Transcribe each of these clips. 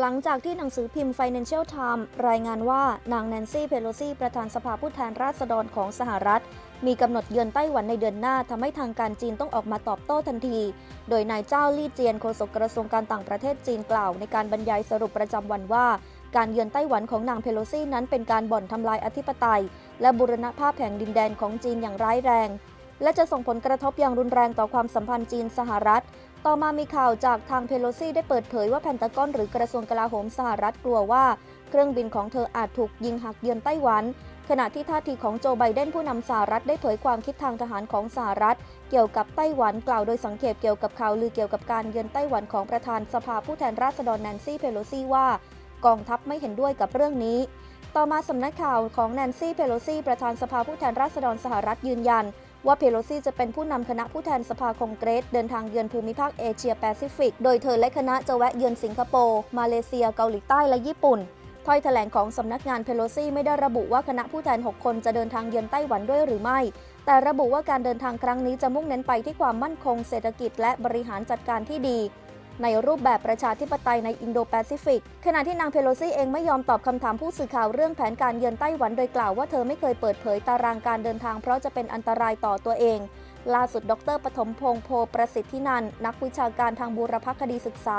หลังจากที่หนังสือพิมพ์ Financial Times รายงานว่านางแนนซี่เพโลซีประธานสภาผู้แทนราษฎรของสหรัฐ มีกำหนดเยือนไต้หวันในเดือนหน้าทำให้ทางการจีนต้องออกมาตอบโต้ทันที โดยนายเจ้าลี่เจียนโฆษกกระทรวงการต่างประเทศจีนกล่าว ในการบรรยายสรุปประจำวันว่า การเยือนไต้หวันของนางเพโลซีนั้นเป็นการบ่อนทำลายอธิปไตย และบูรณภาพแห่งดินแดนของจีนอย่างร้ายแรงและจะส่งผลกระทบอย่างรุนแรงต่อความสัมพันธ์จีนสหรัฐ ต่อมามีข่าวจากทางเพโลซีได้เปิดเผยว่าแพนตากอนหรือกระทรวงกลาโหมสหรัฐกลัวว่า เครื่องบินของเธออาจถูกยิงหักเยือนไต้หวัน ขณะที่ท่าทีของโจไบเดนผู้นำสหรัฐได้เผยความคิดทางทหารของสหรัฐ เกี่ยวกับไต้หวันกล่าวโดยสังเกตเกี่ยวกับข่าวลือเกี่ยวกับการเยือนไต้หวันของประธานสภาผู้แทนราษฎรแนนซี่เพโลซีว่ากองทัพไม่เห็นด้วยกับเรื่องนี้ ต่อมาสำนักข่าวของแนนซี่เพโลซีประธานสภาผู้แทนราษฎรสหรัฐยืนยัน ว่าเพโลซีจะเป็นผู้นำคณะผู้แทนสภาคองเกรส เดินทางเยือนภูมิภาคเอเชียแปซิฟิก โดยเธอและคณะจะแวะเยือนสิงคโปร์ มาเลเซีย เกาหลีใต้และญี่ปุ่นถ้อยแถลงของสำนักงานเพโลซีไม่ได้ระบุว่าคณะผู้แทน 6 คนจะเดินทางเยือนไต้หวันด้วยหรือไม่ แต่ระบุว่าการเดินทางครั้งนี้จะมุ่งเน้นไปที่ความมั่นคงเศรษฐกิจและบริหารจัดการที่ดี ในรูปแบบประชาธิปไตยในอินโดแปซิฟิก ขณะที่นางเพโลซีเองไม่ยอมตอบคำถามผู้สื่อข่าวเรื่องแผนการเยือนไต้หวันโดยกล่าวว่าเธอไม่เคยเปิดเผยตารางการเดินทางเพราะจะเป็นอันตรายต่อตัวเอง ล่าสุด ดรปฐมพงษ์โพประสิทธินันท์นักวิชาการทางบูรพคดีศึกษา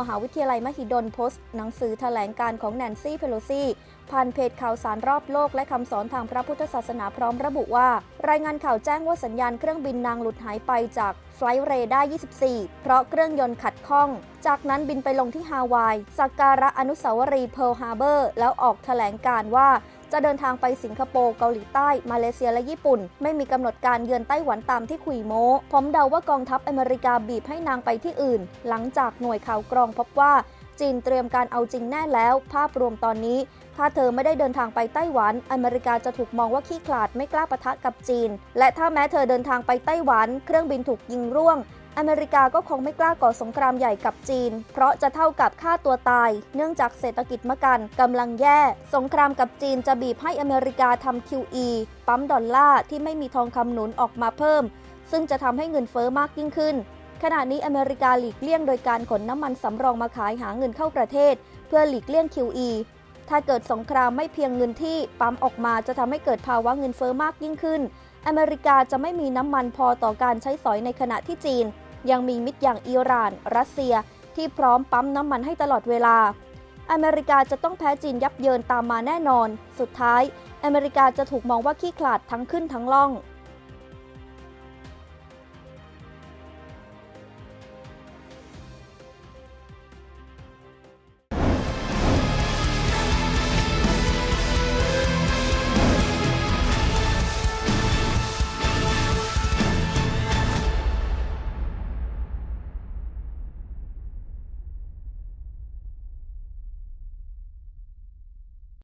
มหาวิทยาลัยมหิดลโพสต์ หนังสือแถลงการของแนนซี่เพโลซีผ่านเพจข่าวสารรอบโลกและคำสอนทางพระพุทธศาสนาพร้อมระบุว่า รายงานข่าวแจ้งว่าสัญญาณเครื่องบินนางหลุดหายไปจากไฟล์เรดาร์24 เพราะเครื่องยนต์ขัดข้อง จากนั้นบินไปลงที่ฮาวายสักการะอนุสาวรีย์เพิร์ลฮาร์เบอร์ แล้วออกแถลงการว่า จะเดินทางไปสิงคโปร์เกาหลีใต้ มาเลเซียและญี่ปุ่น ไม่มีกำหนดการเยือนไต้หวันตามที่คุยโม้ผมเดาว่ากองทัพอเมริกาบีบให้นางไปที่อื่น หลังจากหน่วยข่าวกรองพบว่า จีนเตรียมการเอาจริงแน่แล้ว ภาพรวมตอนนี้ ถ้าเธอไม่ได้เดินทางไปไต้หวัน อเมริกาจะถูกมองว่าขี้ขลาดไม่กล้าปะทะกับจีน และถ้าแม้เธอเดินทางไปไต้หวัน เครื่องบินถูกยิงร่วงอเมริกาก็คงไม่กล้าก่อสงครามใหญ่กับจีน เพราะจะเท่ากับฆ่าตัวตาย เนื่องจากเศรษฐกิจมกันกำลังแย่ สงครามกับจีนจะบีบให้อเมริกาทำ QE ปั๊มดอลลาร์ที่ไม่มีทองคำหนุนออกมาเพิ่ม ซึ่งจะทำให้เงินเฟอ้อมากยิ่งขึ้น ขณะนี้อเมริกาหลีกเลี่ยงโดยการขนน้ำมันสำรองมาขายหาเงินเข้าประเทศ เพื่อหลีกเลี่ยง QE ถ้าเกิดสงครามไม่เพียงเงินที่ปั๊มออกมาจะทำให้เกิดภาวะเงินเฟอ้อมากยิ่งขึ้น อเมริกาจะไม่มีน้ำมันพอต่อการใช้สอยในขณะที่จีน ยังมีมิตรอย่างอิหร่าน รัสเซีย ที่พร้อมปั๊มน้ำมันให้ตลอดเวลา อเมริกาจะต้องแพ้จีนยับเยินตามมาแน่นอน สุดท้าย อเมริกาจะถูกมองว่าขี้ขลาดทั้งขึ้นทั้งล่อง